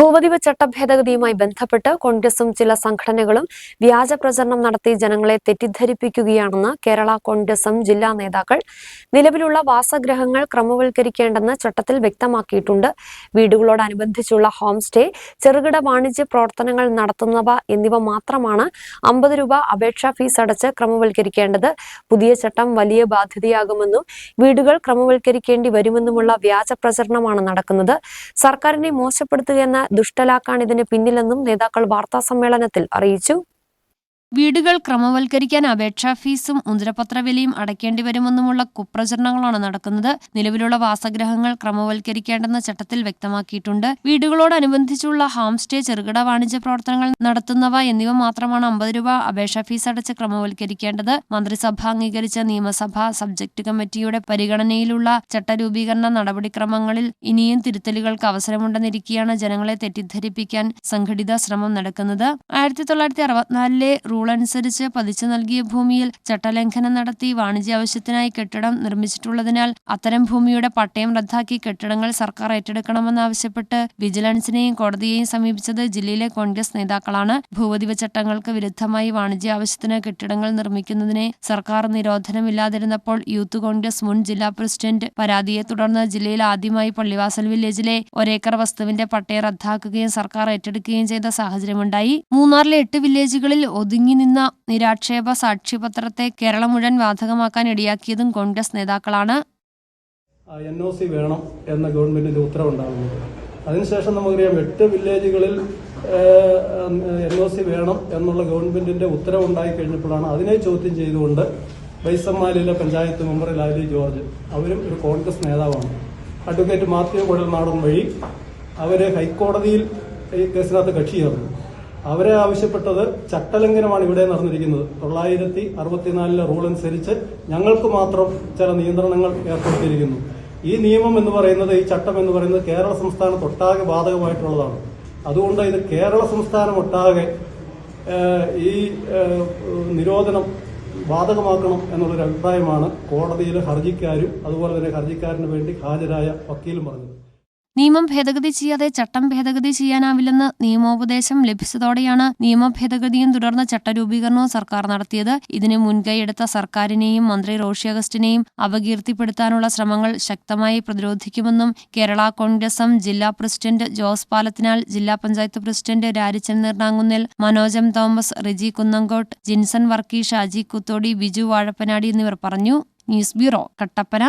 ഭൂപതിവ് ചട്ട ഭേദഗതിയുമായി ബന്ധപ്പെട്ട് കോൺഗ്രസും ചില സംഘടനകളും വ്യാജ പ്രചരണം നടത്തി ജനങ്ങളെ തെറ്റിദ്ധരിപ്പിക്കുകയാണെന്ന് കേരള കോൺഗ്രസും ജില്ലാ നേതാക്കൾ നിലവിലുള്ള വാസഗ്രഹങ്ങൾ ക്രമവൽക്കരിക്കേണ്ടെന്ന് ചട്ടത്തിൽ വ്യക്തമാക്കിയിട്ടുണ്ട്. വീടുകളോടനുബന്ധിച്ചുള്ള ഹോം സ്റ്റേ ചെറുകിട വാണിജ്യ പ്രവർത്തനങ്ങൾ നടത്തുന്നവ എന്നിവ മാത്രമാണ് അമ്പത് രൂപ അപേക്ഷാ ഫീസ് അടച്ച് ക്രമവൽക്കരിക്കേണ്ടത്. പുതിയ ചട്ടം വലിയ ബാധ്യതയാകുമെന്നും വീടുകൾ ക്രമവൽക്കരിക്കേണ്ടി വരുമെന്നുമുള്ള വ്യാജ പ്രചരണമാണ് നടക്കുന്നത്. സർക്കാരിനെ മോശപ്പെടുത്തുകയെന്ന ദുഷ്ടലാക്കാണ് ഇതിന് പിന്നിലെന്നും നേതാക്കൾ വാർത്താ സമ്മേളനത്തിൽ അറിയിച്ചു. വീടുകൾ ക്രമവൽക്കരിക്കാൻ അപേക്ഷാ ഫീസും മുദ്രപത്ര വിലയും അടയ്ക്കേണ്ടി വരുമെന്നുമുള്ള കുപ്രചരണങ്ങളാണ് നടക്കുന്നത്. നിലവിലുള്ള വാസഗ്രഹങ്ങൾ ക്രമവൽക്കരിക്കേണ്ടെന്ന ചട്ടത്തിൽ വ്യക്തമാക്കിയിട്ടുണ്ട്. വീടുകളോടനുബന്ധിച്ചുള്ള ഹോം സ്റ്റേ ചെറുകിട വാണിജ്യ പ്രവർത്തനങ്ങൾ നടത്തുന്നവ എന്നിവ മാത്രമാണ് അമ്പത് രൂപ അപേക്ഷാ ഫീസ് അടച്ച് ക്രമവൽക്കരിക്കേണ്ടത്. മന്ത്രിസഭ അംഗീകരിച്ച നിയമസഭാ സബ്ജക്ട് കമ്മിറ്റിയുടെ പരിഗണനയിലുള്ള ചട്ടരൂപീകരണ നടപടിക്രമങ്ങളിൽ ഇനിയും തിരുത്തലുകൾക്ക് അവസരമുണ്ടെന്നിരിക്കെയാണ് ജനങ്ങളെ തെറ്റിദ്ധരിപ്പിക്കാൻ സംഘടിത ശ്രമം നടക്കുന്നത്. ആയിരത്തി തൊള്ളായിരത്തി അറുപത്തിനാലിലെ റൂൾ അനുസരിച്ച് പതിച്ചു നൽകിയ ഭൂമിയിൽ ചട്ടലംഘനം നടത്തി വാണിജ്യ ആവശ്യത്തിനായി കെട്ടിടം നിർമ്മിച്ചിട്ടുള്ളതിനാൽ അത്തരം ഭൂമിയുടെ പട്ടയം റദ്ദാക്കി കെട്ടിടങ്ങൾ സർക്കാർ ഏറ്റെടുക്കണമെന്നാവശ്യപ്പെട്ട് വിജിലൻസിനെയും കോടതിയെയും സമീപിച്ചത് ജില്ലയിലെ കോൺഗ്രസ് നേതാക്കളാണ്. ഭൂപതിവ ചട്ടങ്ങൾക്ക് വിരുദ്ധമായി വാണിജ്യ ആവശ്യത്തിന് കെട്ടിടങ്ങൾ നിർമ്മിക്കുന്നതിനെ സർക്കാർ നിരോധനമില്ലാതിരുന്നപ്പോൾ യൂത്ത് കോൺഗ്രസ് മുൻ ജില്ലാ പ്രസിഡന്റ് പരാതിയെ തുടർന്ന് ജില്ലയിൽ ആദ്യമായി പള്ളിവാസൽ വില്ലേജിലെ ഒരേക്കർ വസ്തുവിന്റെ പട്ടയം റദ്ദാക്കുകയും സർക്കാർ ഏറ്റെടുക്കുകയും ചെയ്ത സാഹചര്യമുണ്ടായി. മൂന്നാറിലെ എട്ട് വില്ലേജുകളിൽ ഒതുങ്ങി നിന്ന നിരാക്ഷേപ സാക്ഷ്യപത്രത്തെ കേരളം മുഴുവൻ ബാധകമാക്കാൻ ഇടയാക്കിയതും കോൺഗ്രസ് നേതാക്കളാണ്. എൻ ഒ സി വേണം എന്ന ഗവൺമെന്റിന്റെ ഉത്തരവുണ്ടാകുന്നത്. അതിനുശേഷം നമുക്കറിയാം എട്ട് വില്ലേജുകളിൽ എൻ ഒ സി വേണം എന്നുള്ള ഗവൺമെന്റിന്റെ ഉത്തരവുണ്ടായി കഴിഞ്ഞപ്പോഴാണ് അതിനെ ചോദ്യം ചെയ്തുകൊണ്ട് വൈസമ്മാലിയിലെ പഞ്ചായത്ത് മെമ്പർ ലാലി ജോർജ് അവരും ഒരു കോൺഗ്രസ് നേതാവാണ്. അഡ്വക്കേറ്റ് മാത്യു കുഴൽനാടൻ വഴി അവർ ഹൈക്കോടതിയിൽ ഈ കേസിനകത്ത് കക്ഷി ചേർന്നു. അവരെ ആവശ്യപ്പെട്ടത് ചട്ടലംഘനമാണ് ഇവിടെ നടന്നിരിക്കുന്നത്. തൊള്ളായിരത്തി അറുപത്തിനാലിലെ റൂൾ അനുസരിച്ച് ഞങ്ങൾക്ക് മാത്രം ചില നിയന്ത്രണങ്ങൾ ഏർപ്പെടുത്തിയിരിക്കുന്നു. ഈ നിയമം എന്ന് പറയുന്നത് ഈ ചട്ടം എന്ന് പറയുന്നത് കേരള സംസ്ഥാനത്ത് ഒട്ടാകെ ബാധകമായിട്ടുള്ളതാണ്. അതുകൊണ്ട് ഇത് കേരള സംസ്ഥാനം ഒട്ടാകെ ഈ നിരോധനം ബാധകമാക്കണം എന്നുള്ളൊരു അഭിപ്രായമാണ് കോടതിയിലെ ഹർജിക്കാരും അതുപോലെ തന്നെ ഹർജിക്കാരന് വേണ്ടി ഹാജരായ വക്കീലും പറഞ്ഞത്. നിയമം ഭേദഗതി ചെയ്യാതെ ചട്ടം ഭേദഗതി ചെയ്യാനാവില്ലെന്ന് നിയമോപദേശം ലഭിച്ചതോടെയാണ് നിയമ ഭേദഗതിയും തുടർന്ന് ചട്ടരൂപീകരണവും സർക്കാർ നടത്തിയത്. ഇതിന് മുൻകൈയെടുത്ത സർക്കാരിനെയും മന്ത്രി റോഷി അഗസ്റ്റിനെയും അപകീർത്തിപ്പെടുത്താനുള്ള ശ്രമങ്ങൾ ശക്തമായി പ്രതിരോധിക്കുമെന്നും കേരള കോൺഗ്രസും ജില്ലാ പ്രസിഡന്റ് ജോസ് പാലത്തിനാൽ ജില്ലാ പഞ്ചായത്ത് പ്രസിഡന്റ് രാരിച്ചൻ നീർണാങ്കുന്നിൽ മനോജം തോമസ് റിജി കുന്നങ്കോട്ട് ജിൻസൺ വർക്കി ഷാജി കുത്തോടി ബിജു വാഴപ്പനാടി എന്നിവർ പറഞ്ഞു. News bureau Kattappana.